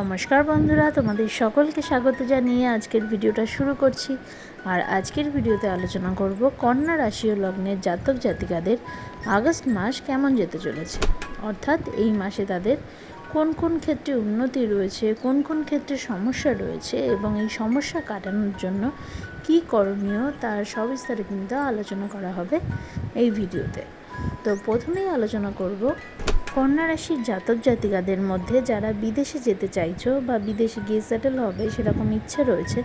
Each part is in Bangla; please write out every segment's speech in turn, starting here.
নমস্কার বন্ধুরা, তোমাদের সকলকে স্বাগত জানিয়ে আজকের ভিডিওটা শুরু করছি। আর আজকের ভিডিওতে আলোচনা করব কন্যা রাশি ও লগ্নের জাতক জাতিকাদের আগস্ট মাস কেমন যেতে চলেছে? অর্থাৎ এই মাসে তাদের কোন কোন ক্ষেত্রে উন্নতি রয়েছে, কোন কোন ক্ষেত্রে সমস্যা রয়েছে এবং এই সমস্যা কাটানোর জন্য কি করণীয় তার সবিস্তারে কিন্তু আলোচনা করা হবে এই ভিডিওতে। তো প্রথমেই আলোচনা করব কন্যা রাশির জাতক জাতিকাদের মধ্যে যারা বিদেশে যেতে চাইছো বা বিদেশে গিয়ে সেটেল হবে, সেরকম ইচ্ছে রয়েছে,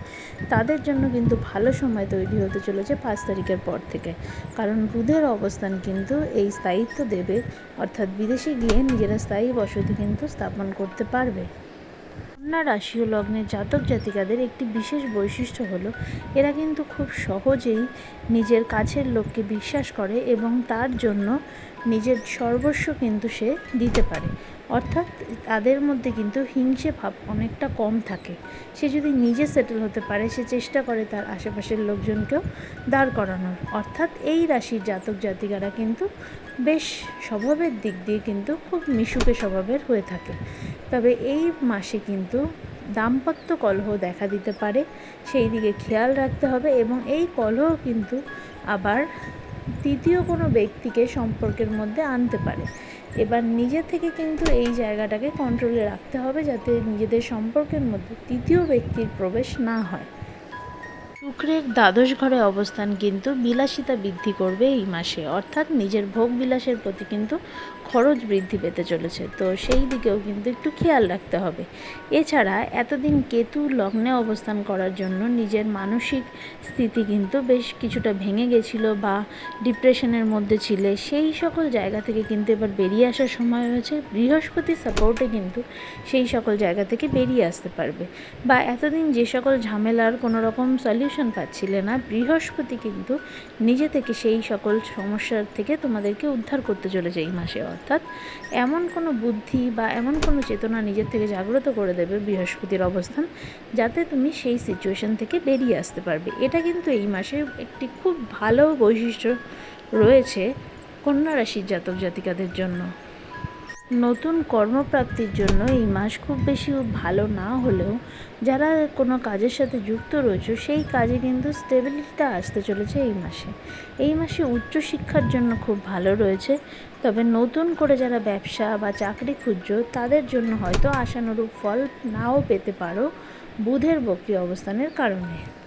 তাদের জন্য কিন্তু ভালো সময় তৈরি হতে চলেছে পাঁচ তারিখের পর থেকে। কারণ বুধের অবস্থান কিন্তু এই স্থায়িত্ব দেবে, অর্থাৎ বিদেশে গিয়ে নিজেরা স্থায়ী বসতি কিন্তু স্থাপন করতে পারবে। কন্যা রাশি ও লগ্নের জাতক জাতিকাদের একটি বিশেষ বৈশিষ্ট্য হলো, এরা কিন্তু খুব সহজেই নিজের কাছের লোককে বিশ্বাস করে এবং তার জন্য নিজের সর্বস্ব কিন্তু সে দিতে পারে। অর্থাৎ তাদের মধ্যে কিন্তু হিংসে ভাব অনেকটা কম থাকে। সে যদি নিজে সেটেল হতে পারে, সে চেষ্টা করে তার আশেপাশের লোকজনকেও দাঁড় করানোর। অর্থাৎ এই রাশির জাতক জাতিকারা কিন্তু বেশ স্বভাবের দিক দিয়ে কিন্তু খুব মিশুকে স্বভাবের হয়ে থাকে। তবে এই মাসে কিন্তু দাম্পত্য কলহ দেখা দিতে পারে, সেই দিকে খেয়াল রাখতে হবে এবং এই কলহ কিন্তু আবার তৃতীয় কোনো ব্যক্তিকে সম্পর্কের মধ্যে আনতে পারে। এবার নিজে থেকে কিন্তু এই জায়গাটাকে কন্ট্রোলে রাখতে হবে যাতে নিজেদের সম্পর্কের মধ্যে তৃতীয় ব্যক্তির প্রবেশ না হয়। শুক্রের দ্বাদশ ঘরে অবস্থান কিন্তু বিলাসিতা বৃদ্ধি করবে এই মাসে। অর্থাৎ নিজের ভোগ বিলাসের প্রতি কিন্তু খরচ বৃদ্ধি পেতে চলেছে, তো সেই দিকেও কিন্তু একটু খেয়াল রাখতে হবে। এছাড়া এতদিন কেতু লগ্নে অবস্থান করার জন্য নিজের মানসিক স্থিতি কিন্তু বেশ কিছুটা ভেঙে গেছিল বা ডিপ্রেশনের মধ্যে ছিলে। সেই সকল জায়গা থেকে কিন্তু এবার বেরিয়ে আসার সময় হয়েছে। বৃহস্পতি সাপোর্টে কিন্তু সেই সকল জায়গা থেকে বেরিয়ে আসতে পারবে। বা এতদিন যে সকল ঝামেলার কোনো রকম সলিউশন পাচ্ছিলে না, বৃহস্পতি কিন্তু নিজে থেকে সেই সকল সমস্যার থেকে তোমাদেরকে উদ্ধার করতে চলেছে এই মাসে অর্থাৎ এমন কোনো বুদ্ধি বা এমন কোনো চেতনা নিজের থেকে জাগ্রত করে দেবে বৃহস্পতির অবস্থান, যাতে তুমি সেই সিচুয়েশন থেকে বেরিয়ে আসতে পারবে। এটা কিন্তু এই মাসে একটি খুব ভালো বৈশিষ্ট্য রয়েছে কন্যা রাশির জাতক জাতিকাদের জন্য। নতুন কর্মপ্রাপ্তির জন্য এই মাস খুব বেশি ভালো না হলেও যারা কোনো কাজের সাথে যুক্ত রয়েছে, সেই কাজে কিন্তু স্টেবিলিটিটা আসতে চলেছে এই মাসে। এই মাসে উচ্চশিক্ষার জন্য খুব ভালো রয়েছে। তবে নতুন করে যারা ব্যবসা বা চাকরি খুঁজছো, তাদের জন্য হয়তো আশানুরূপ ফল নাও পেতে পারো। বুধের বক্রি অবস্থানের কারণে।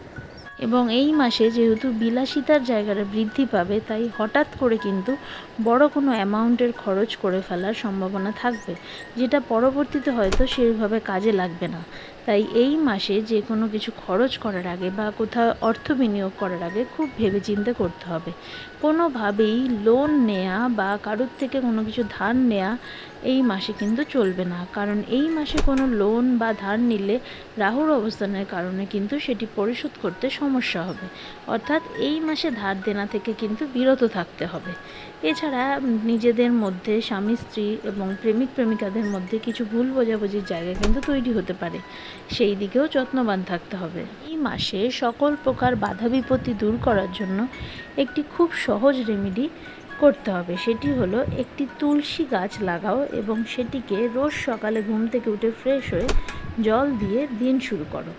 এবং এই মাসে যেহেতু বিলাসিতার জায়গাটা বৃদ্ধি পাবে, তাই হঠাৎ করে কিন্তু বড় কোনো অ্যামাউন্টের খরচ করে ফেলার সম্ভাবনা থাকবে, যেটা পরবর্তীতে হয়তো সেইভাবে কাজে লাগবে না। তাই এই মাসে যে কোনো কিছু খরচ করার আগে বা কোথাও অর্থ বিনিয়োগ করার আগে খুব ভেবে চিন্তে করতে হবে। কোনোভাবেই লোন নেয়া বা কারোর থেকে কোনো কিছু ধার নেয়া এই মাসে কিন্তু চলবে না। কারণ এই মাসে কোনো লোন বা ধার নিলে রাহুর অবস্থানের কারণে কিন্তু সেটি পরিশোধ করতে সমস্যা হবে। অর্থাৎ এই মাসে ধার দেনা থেকে কিন্তু বিরত থাকতে হবে। এছাড়া নিজেদের মধ্যে স্বামী, স্ত্রী এবং প্রেমিক, প্রেমিকাদের মধ্যে কিছু ভুল বোঝাবুঝির জায়গা কিন্তু তৈরি হতে পারে। সেই দিকেও যত্নবান থাকতে হবে। এই মাসে সকল প্রকার বাধা বিপত্তি দূর করার জন্য একটি খুব সহজ রেমেডি করতে হবে। সেটি হলো একটি তুলসী গাছ লাগাও এবং সেটিকে রোজ সকালে ঘুম থেকে উঠে ফ্রেশ হয়ে জল দিয়ে দিন শুরু করো।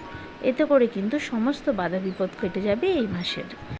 এতে করে কিন্তু সমস্ত বাধা বিপদ কেটে যাবে এই মাসের।